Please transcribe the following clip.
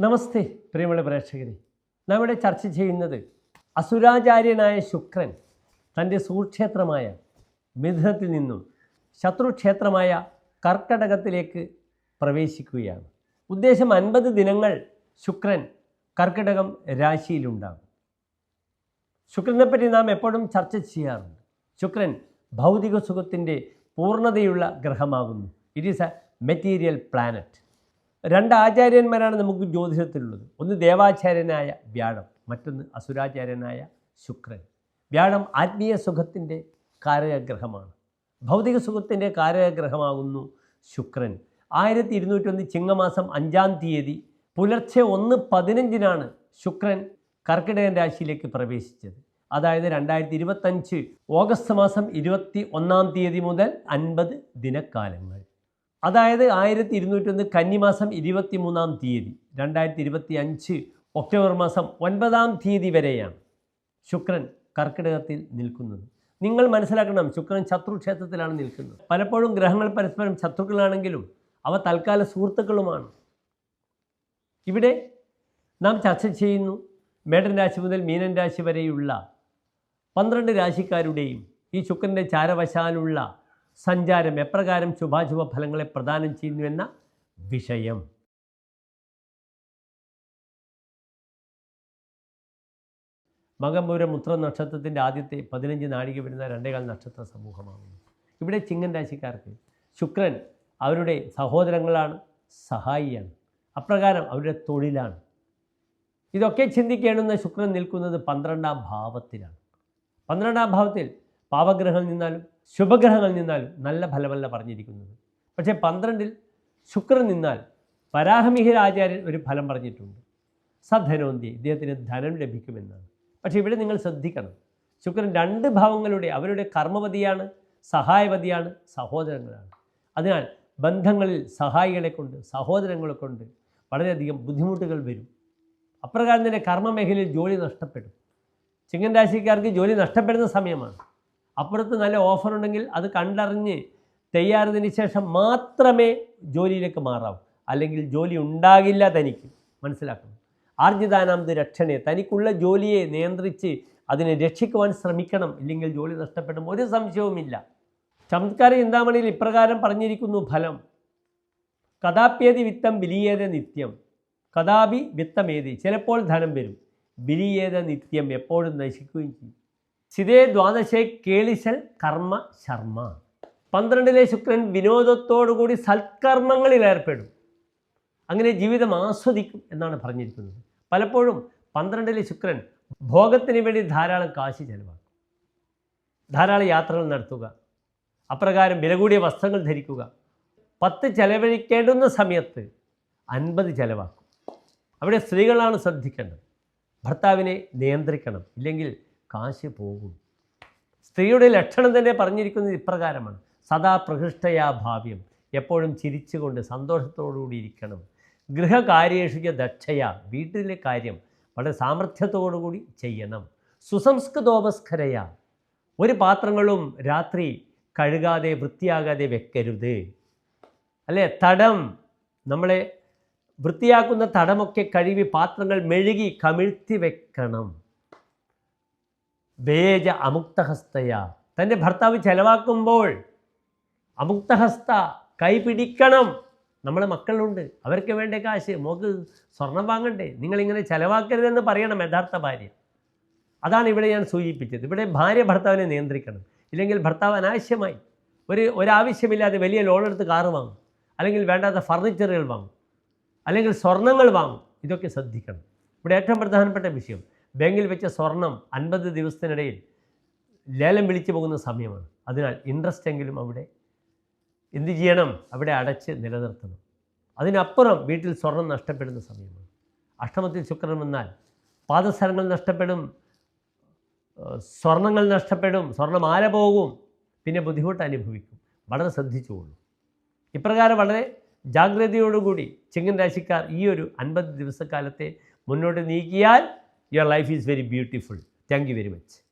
നമസ്തേ പ്രിയമുള്ള പ്രേക്ഷകരെ. നാം ഇവിടെ ചർച്ച ചെയ്യുന്നത് അസുരാചാര്യനായ ശുക്രൻ തന്റെ സുക്ഷേത്രമായ മിഥുനത്തിൽ നിന്നും ശത്രുക്ഷേത്രമായ കർക്കടകത്തിലേക്ക് പ്രവേശിക്കുകയാണ്. ഉദ്ദേശം അൻപത് ദിനങ്ങൾ ശുക്രൻ കർക്കിടകം രാശിയിലുണ്ടാകും. ശുക്രനെപ്പറ്റി നാം എപ്പോഴും ചർച്ച ചെയ്യാറുണ്ട്. ശുക്രൻ ഭൗതിക സുഖത്തിന്റെ പൂർണതയുള്ള ഗ്രഹമാകുന്നു. It is a material planet രണ്ട് ആചാര്യന്മാരാണ് നമുക്ക് ജ്യോതിഷത്തിലുള്ളത്. ഒന്ന് ദേവാചാര്യനായ വ്യാഴം മറ്റൊന്ന് അസുരാചാര്യനായ ശുക്രൻ. വ്യാഴം ആത്മീയ സുഖത്തിന്റെ കാരകഗ്രഹമാണ്. ഭൗതിക സുഖത്തിന്റെ കാരകഗ്രഹമാകുന്നു ശുക്രൻ. ആയിരത്തി ഇരുന്നൂറ്റൊന്ന് ചിങ്ങമാസം അഞ്ചാം തീയതി പുലർച്ചെ ഒന്ന് പതിനഞ്ചിനാണ് ശുക്രൻ കർക്കിടകൻ രാശിയിലേക്ക് പ്രവേശിച്ചത്. അതായത് രണ്ടായിരത്തി ഇരുപത്തഞ്ച് ഓഗസ്റ്റ് മാസം ഇരുപത്തി ഒന്നാം തീയതി മുതൽ അൻപത് ദിനക്കാലങ്ങൾ അതായത് ആയിരത്തി ഇരുന്നൂറ്റൊന്ന് കന്നിമാസം ഇരുപത്തി മൂന്നാം തീയതി രണ്ടായിരത്തി ഇരുപത്തി അഞ്ച് ഒക്ടോബർ മാസം ഒൻപതാം തീയതി വരെയാണ് ശുക്രൻ കർക്കിടകത്തിൽ നിൽക്കുന്നത്. നിങ്ങൾ മനസ്സിലാക്കണം ശുക്രൻ ശത്രുക്ഷേത്രത്തിലാണ് നിൽക്കുന്നത്. പലപ്പോഴും ഗ്രഹങ്ങൾ പരസ്പരം ശത്രുക്കളാണെങ്കിലും അവ തൽക്കാല സുഹൃത്തുക്കളുമാണ്. ഇവിടെ നാം ചർച്ച ചെയ്യുന്നു മേടൻ രാശി മുതൽ മീനൻ രാശി വരെയുള്ള പന്ത്രണ്ട് രാശിക്കാരുടെയും ഈ ശുക്രന്റെ ചാരവശാലുള്ള സഞ്ചാരം എപ്രകാരം ശുഭാശുഭ ഫലങ്ങളെ പ്രദാനം ചെയ്യുന്നുവെന്ന വിഷയം. മകംപൂരം മുത്ര നക്ഷത്രത്തിന്റെ ആദ്യത്തെ പതിനഞ്ച് നാഴിക വരുന്ന രണ്ടേകാൽ നക്ഷത്ര സമൂഹമാകുന്നു. ഇവിടെ ചിങ്ങൻ രാശിക്കാർക്ക് ശുക്രൻ അവരുടെ സഹോദരങ്ങളാണ് സഹായിയാണ് അപ്രകാരം അവരുടെ തൊഴിലാണ്. ഇതൊക്കെ ചിന്തിക്കേണ്ടുന്ന ശുക്രൻ നിൽക്കുന്നത് പന്ത്രണ്ടാം ഭാവത്തിലാണ്. പന്ത്രണ്ടാം ഭാവത്തിൽ പാവഗ്രഹങ്ങളിൽ നിന്നാലും ശുഭഗ്രഹങ്ങളിൽ നിന്നാലും നല്ല ഫലമല്ല പറഞ്ഞിരിക്കുന്നത്. പക്ഷേ പന്ത്രണ്ടിൽ ശുക്രൻ നിന്നാൽ വരാഹമിഹിരാചാര്യൻ ഒരു ഫലം പറഞ്ഞിട്ടുണ്ട്. സധനോന്തി ഇദ്ദേഹത്തിന് ധനം ലഭിക്കുമെന്നാണ്. പക്ഷേ ഇവിടെ നിങ്ങൾ ശ്രദ്ധിക്കണം. ശുക്രൻ രണ്ട് ഭാവങ്ങളുടെ അവരുടെ കർമ്മവതിയാണ് സഹായവതിയാണ് സഹോദരങ്ങളാണ്. അതിനാൽ ബന്ധങ്ങളിൽ സഹായികളെ കൊണ്ട് സഹോദരങ്ങളെ കൊണ്ട് വളരെയധികം ബുദ്ധിമുട്ടുകൾ വരും. അപ്രകാരം തന്നെ കർമ്മമേഖലയിൽ ജോലി നഷ്ടപ്പെടും. ചിങ്ങൻ രാശിക്കാർക്ക് ജോലി നഷ്ടപ്പെടുന്ന സമയമാണ്. അപ്പുറത്ത് നല്ല ഓഫർ ഉണ്ടെങ്കിൽ അത് കണ്ടറിഞ്ഞ് തയ്യാറതിന് ശേഷം മാത്രമേ ജോലിയിലേക്ക് മാറാവൂ. അല്ലെങ്കിൽ ജോലി ഉണ്ടാകില്ല തനിക്ക്. മനസ്സിലാക്കണം ആർജിതാനാമത് രക്ഷണെ. തനിക്കുള്ള ജോലിയെ നിയന്ത്രിച്ച് അതിനെ രക്ഷിക്കുവാൻ ശ്രമിക്കണം. ഇല്ലെങ്കിൽ ജോലി നഷ്ടപ്പെടും. ഒരു സംശയവുമില്ല. ചമത്കാര ചിന്താമണിയിൽ ഇപ്രകാരം പറഞ്ഞിരിക്കുന്നു ഫലം. കഥാപ്യേതി വിത്തം ബിലിയേത നിത്യം. കഥാപി വിത്തമേതി. ചിലപ്പോൾ ധനം വരും. ബിലിയേത നിത്യം എപ്പോഴും നശിക്കുകയും ചെയ്യും. സിതേ ദ്വാദശേ കേളിശൽ കർമ്മ ശർമ്മ. പന്ത്രണ്ടിലെ ശുക്രൻ വിനോദത്തോടുകൂടി സൽക്കർമ്മങ്ങളിൽ ഏർപ്പെടും. അങ്ങനെ ജീവിതം ആസ്വദിക്കും എന്നാണ് പറഞ്ഞിരിക്കുന്നത്. പലപ്പോഴും പന്ത്രണ്ടിലെ ശുക്രൻ ഭോഗത്തിന് വേണ്ടി ധാരാളം കാശ് ചെലവാക്കും. ധാരാളം യാത്രകൾ നടത്തുക. അപ്രകാരം വില കൂടിയ വസ്ത്രങ്ങൾ ധരിക്കുക. പത്ത് ചെലവഴിക്കേണ്ടുന്ന സമയത്ത് അൻപത് ചെലവാക്കും. അവിടെ സ്ത്രീകളാണ് ശ്രദ്ധിക്കേണ്ടത്. ഭർത്താവിനെ നിയന്ത്രിക്കണം. ഇല്ലെങ്കിൽ കാശ് പോകും. സ്ത്രീയുടെ ലക്ഷണം തന്നെ പറഞ്ഞിരിക്കുന്നത് ഇപ്രകാരമാണ്. സദാ പ്രകൃഷ്ടയാ ഭാവ്യം. എപ്പോഴും ചിരിച്ചുകൊണ്ട് സന്തോഷത്തോടുകൂടി ഇരിക്കണം. ഗൃഹകാര്യേഷിക ദക്ഷയ വീട്ടിലെ കാര്യം വളരെ സാമർഥ്യത്തോടുകൂടി ചെയ്യണം. സുസംസ്കൃതോപസ്കരയ. ഒരു പാത്രങ്ങളും രാത്രി കഴുകാതെ വൃത്തിയാകാതെ വെക്കരുത്. അല്ലേ? തടം. നമ്മളെ വൃത്തിയാക്കുന്ന തടമൊക്കെ കഴുകി പാത്രങ്ങൾ മെഴുകി കമിഴ്ത്തി വെക്കണം. വേജ അമുക്തഹസ്തയ. തന്റെ ഭർത്താവ് ചെലവാക്കുമ്പോൾ അമുക്തഹസ്ത കൈ പിടിക്കണം. നമ്മളെ മക്കളുണ്ട്. അവർക്ക് വേണ്ട കാശ്. മോക്ക് സ്വർണം വാങ്ങണ്ടേ. നിങ്ങളിങ്ങനെ ചെലവാക്കരുതെന്ന് പറയണം യഥാർത്ഥ ഭാര്യ. അതാണ് ഇവിടെ ഞാൻ സൂചിപ്പിച്ചത്. ഇവിടെ ഭാര്യ ഭർത്താവിനെ നിയന്ത്രിക്കണം. ഇല്ലെങ്കിൽ ഭർത്താവ് അനാവശ്യമായി ഒരു ഒരാവശ്യമില്ലാതെ വലിയ ലോൺ എടുത്ത് കാറ് വാങ്ങും. അല്ലെങ്കിൽ വേണ്ടാത്ത ഫർണിച്ചറുകൾ വാങ്ങും. അല്ലെങ്കിൽ സ്വർണങ്ങൾ വാങ്ങും. ഇതൊക്കെ ശ്രദ്ധിക്കണം. ഇവിടെ ഏറ്റവും പ്രധാനപ്പെട്ട വിഷയം. ബാങ്കിൽ വെച്ച സ്വർണം അൻപത് ദിവസത്തിനിടയിൽ ലേലം വിളിച്ചു പോകുന്ന സമയമാണ്. അതിനാൽ ഇൻട്രസ്റ്റ് എങ്കിലും അവിടെ എന്ത് ചെയ്യണം? അവിടെ അടച്ച് നിലനിർത്തണം. അതിനപ്പുറം വീട്ടിൽ സ്വർണം നഷ്ടപ്പെടുന്ന സമയമാണ്. അഷ്ടമത്തിൽ ശുക്രൻ വന്നാൽ പാദസരങ്ങൾ നഷ്ടപ്പെടും സ്വർണങ്ങൾ നഷ്ടപ്പെടും സ്വർണമാല പോകും? പിന്നെ ബുദ്ധിമുട്ട് അനുഭവിക്കും. വളരെ ശ്രദ്ധിച്ചുകൊള്ളൂ. ഇപ്രകാരം വളരെ ജാഗ്രതയോടുകൂടി ചിങ്ങൻ രാശിക്കാർ ഈ ഒരു അൻപത് ദിവസക്കാലത്തെ മുന്നോട്ട് നീക്കിയാൽ Your life is very beautiful. Thank you very much.